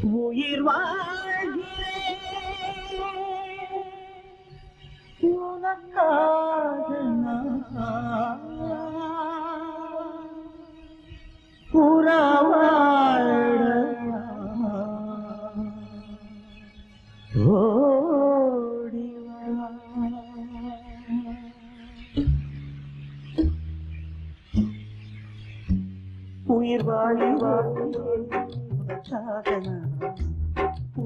உயிர் உனக்காக புறவாழ உயிர் வாழி வாழி சாதனா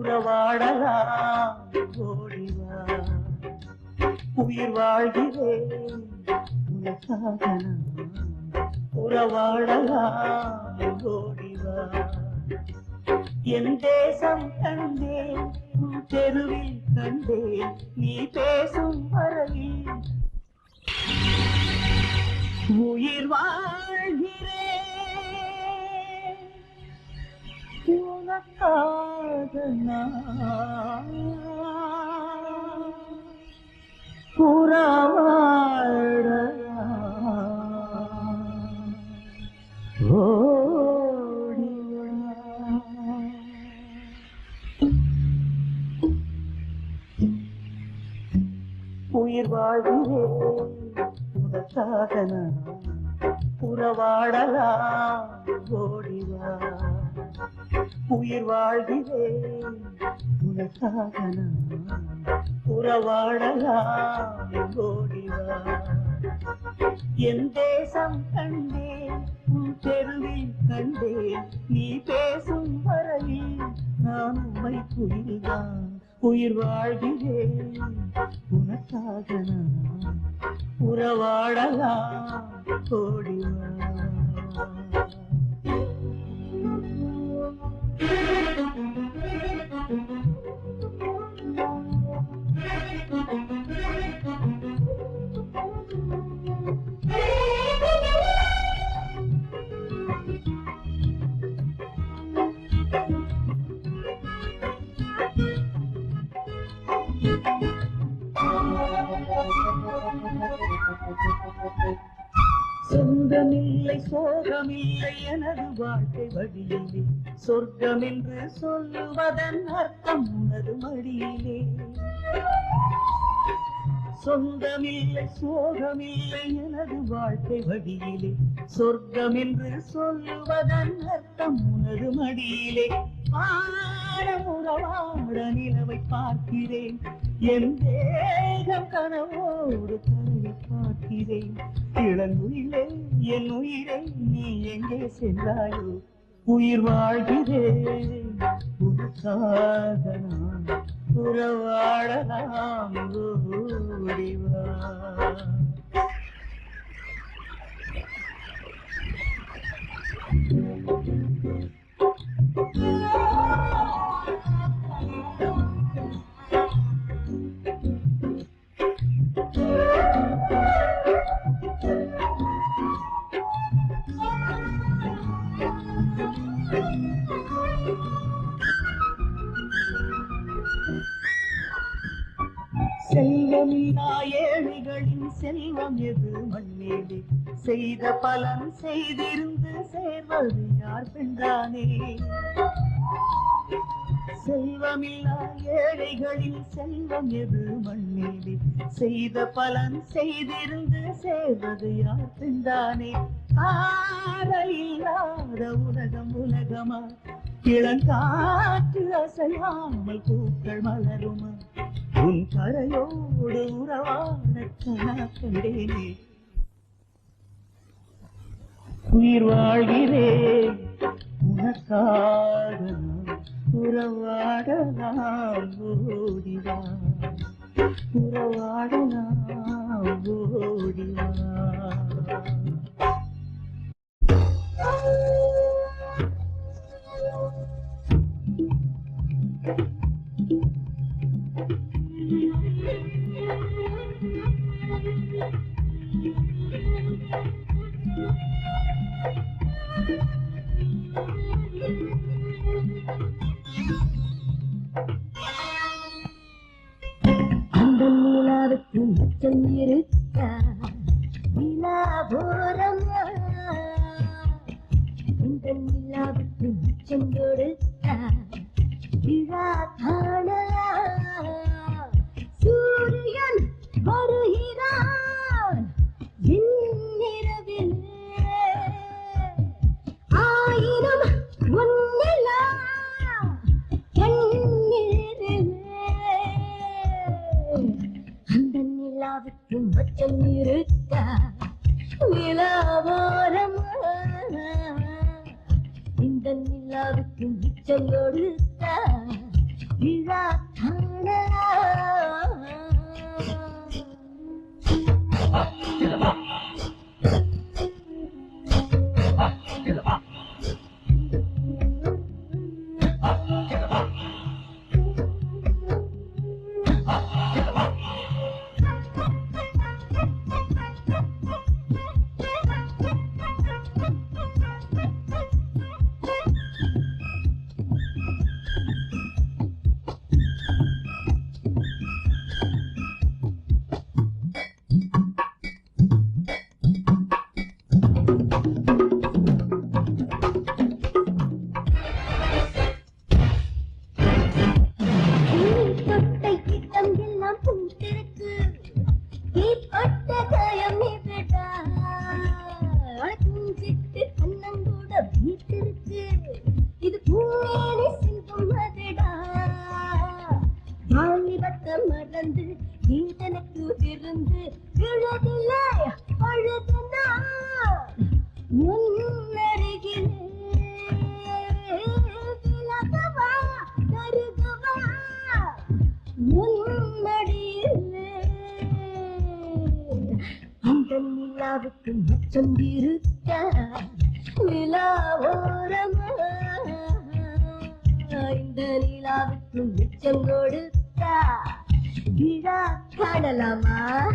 உறவாடலாம் ஓடிவா உயிர் வாழ்கிறேன் உனக்காக உறவாடலாம் ஓடிவா என் தேசம் கண்டேன் தெருவில் கண்டேன் நீ பேசும் வரையில். உயிர் வாழ்கிறேன். புறவாழ உயிர் வாழ்கிறேன். உனக்காக நான் உறவாடலாம் ஓடிவா உயிர் வாழ்கிறேன் உனக்காக நான் உறவாடலாம் ஓடிவா என் தேசம் கண்டேன் உன் தெருவில் கண்டேன் நீ பேசும் வரையில் நான் உண்மை புரிதான் உயிர் வாழ்கிறேன் உனக்காக நான் உறவாடலாம் ஓடிவா Thank you. சொந்தமில்லை சோகமில்லை எனது வாழ்க்கை வழியிலே. சொர்க்கம் என்று சொல்லுவதன் அர்த்தம் உனது மடியிலே. சொந்தமில்லை சோகமில்லை எனது வாழ்க்கை வழியிலே. சொர்க்கம் என்று சொல்லுவதன் அர்த்தம் உனது மடியிலே. ஆழமுறவாட நிலவை பார்க்கிறேன். என் தேகம் கனவோடு கரையை பார்க்கிறேன். இளங்குயிலே என் உயிரை நீ எங்கே சென்றாயோ? உயிர் வாழ்கிறேன் உனக்காக நான் உறவாடலாம் ஓடிவா செல்வமில்லா ஏழைகளின் செல்வம் எது? மண்ணேடி செய்த பலன் செய்திருந்து சேர்வது யார் பெண்தானே செல்வமில்லா ஏழைகளின் செல்வம் எது? மண்ணேடி செய்த பலன் செய்திருந்து சேர்வது யார் பெண்தானே ஆடல் இல்லாத உலகம் உலகமா? இளங்காற்று அசையாமல் பூக்கள் மலரும்? உன் கரையோடு உறவான கண்டேனே. உயிர் வாழ்கிறேன் உனக்காக உறவாடலாம் ஓடிவா. உறவாடலாம் ஓடிவா. நிலாவுக்கு நிலாவாரம். இந்த நிலாவுக்கு நிச்சயோடு விட்டு விருந்து விழுதிலே அழுதுனா முன்னருகிலே விலகவா தருகவா முன்னடியிலே அந்த நிலாவுக்கு மச்சம் இருக்க நிலாவோரமா இந்த நிலாவுக்கு மிச்சம் கொடுத்தா đi ra Mira, kind of lama.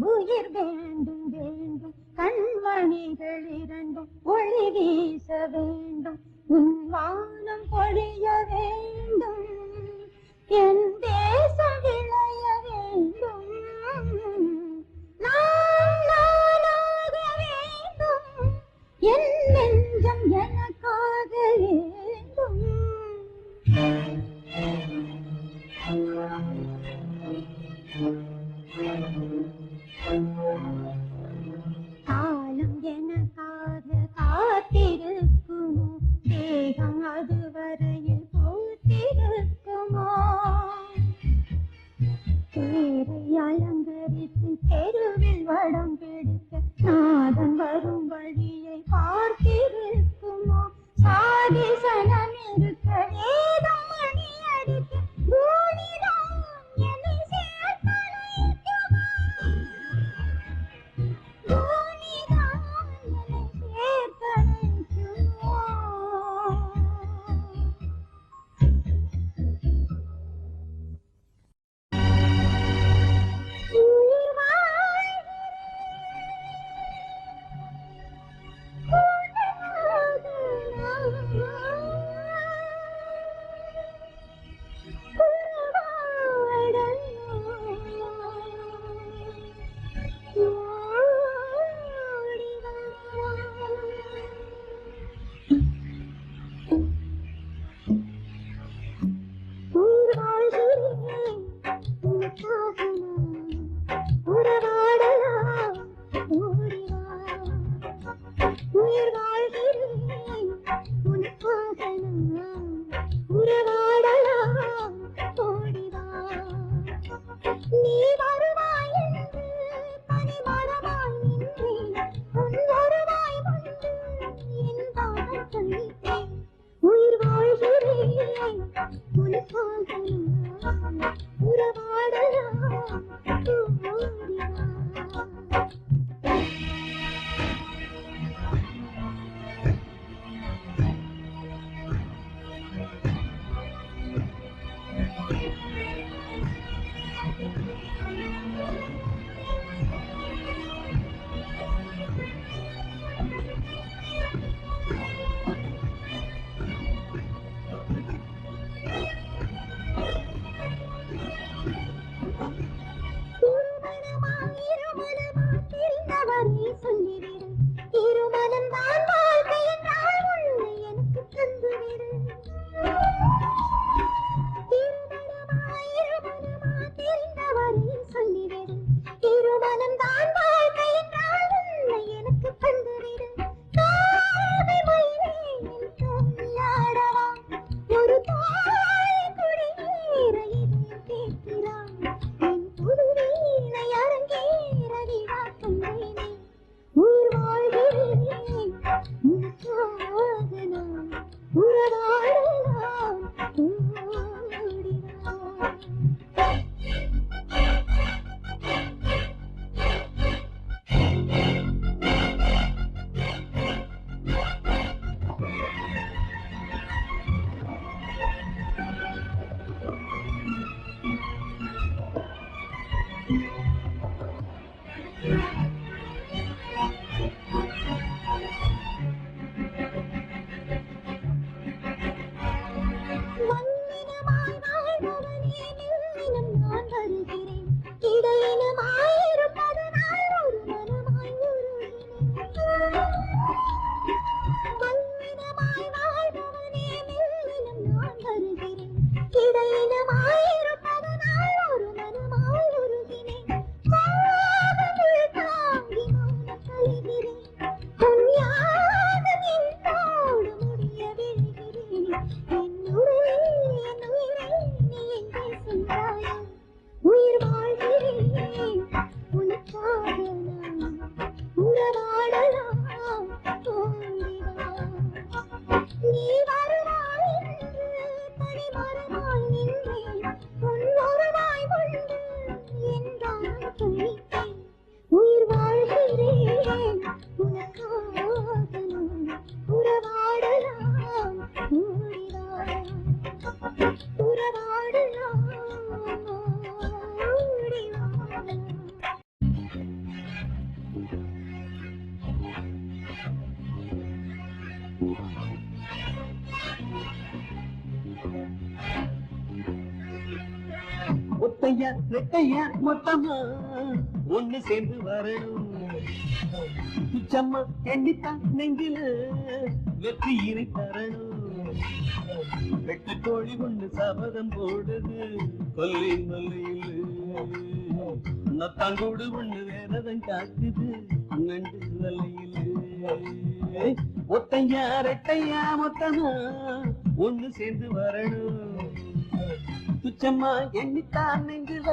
உயிர் வேண்டும் வேண்டும். கண்மணிகள் இரண்டும் ஒளி வீச வேண்டும். உன் வானம் பொழிய வேண்டும். என் கிடையிலுமாய் ஒத்தையா மொத்தமா. ஒண்ணு சேர்ந்து வரணும். துச்சம்மா எண்ணித்தான் நெஞ்சில. வெற்றி இறை தரணும். வெட்டு கோழி ஒண்ணு சபதம் போடுது. கொல்லி மல்லையில். நத்தாங்கூடு ஒண்ணு வேதம் காக்குது. நண்டு வலையில் ஒத்தையா ரெட்டையா மொத்தமா. ஒண்ணு சேர்ந்து வரணும். துச்சம்மா எண்ணித்தான் நெஞ்சில.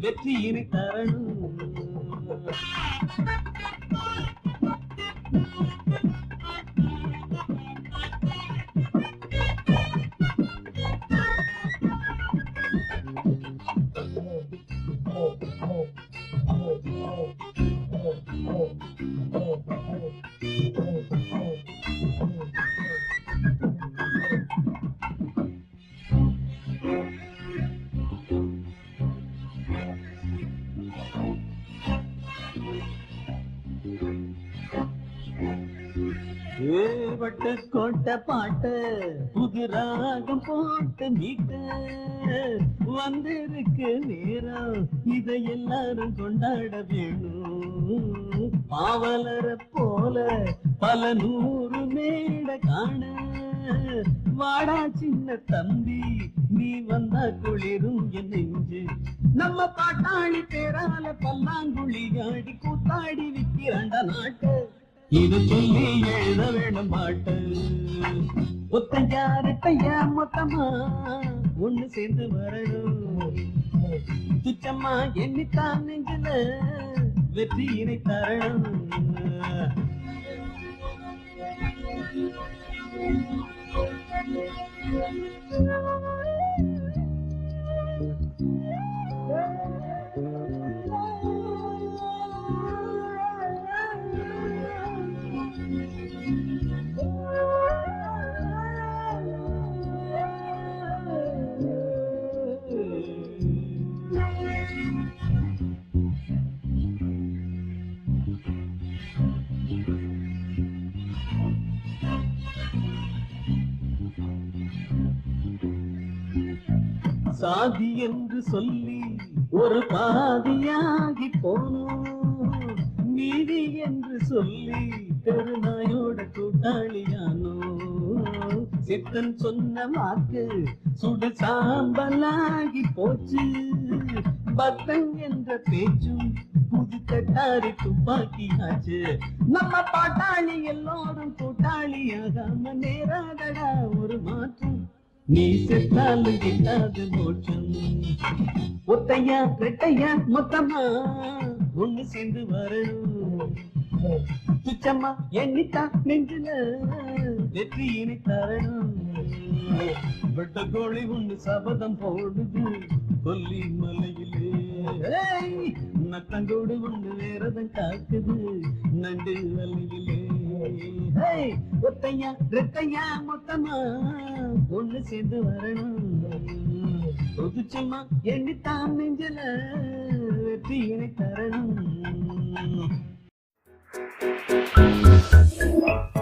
வெற்றியினை தரணும் கோட்ட பாட்டு. புது ராகம் போட்டு மீட்டு வந்திருக்கு நேரம். இதை எல்லாரும் கொண்டாட வேணும். பாவலர போல பல நூறு மேட காண. வாடா சின்ன தம்பி நீ வந்தா குளிரும் என் நெஞ்சு. நம்ம பாட்டாளி பேரால பல்லாங்குழி ஆடி கூத்தாடி விக்கிறாண்ட நாட்டு. இது சொல்லி எழுத வேணும் பாட்டு. ஒத்தையா ரெட்டையா மொத்தமா? ஒண்ணு சேர்ந்து வரணும். துச்சம்மா எண்ணித்தான் நெஞ்சில வெற்றியினை தரணும். சொல்லி ஒரு பாதியாகி போனோம். நீதி என்று சொல்லி தெருநாயோட கூட்டாளியானோ. சித்தன் சொன்ன வாக்கு சுடு சாம்பலாகி போச்சு. பத்தன் என்ற பேச்சும் புது கட்டாரி துப்பாக்கியாச்சு. நம்ம பாட்டாளி எல்லோரும் கூட்டாளியாகாம நேராதடா ஒரு மாற்றம். நீ செத்தாலும் இல்லாத மோட்சம். ஒத்தையா ரெட்டையா மொத்தமா ஒண்ணு சேர்ந்து வரணும். துச்சம்மா எண்ணித்தா நெஞ்சில வெற்றி இனி தரணும். வெட்ட கோழி ஒண்ணு சபதம் போடுது கொல்லி மலையிலே. நத்தங்கோடு ஒண்ணு வேறதம் காக்குது நண்டு வலையிலே. ஒத்தையா ரெட்டையா மொத்தமா ஒண்ணு சேர்ந்து வரணும் ஒதுச்சுமா எண்ணித்தான் நெஞ்சல வெற்றியினை தரணும் Thank you.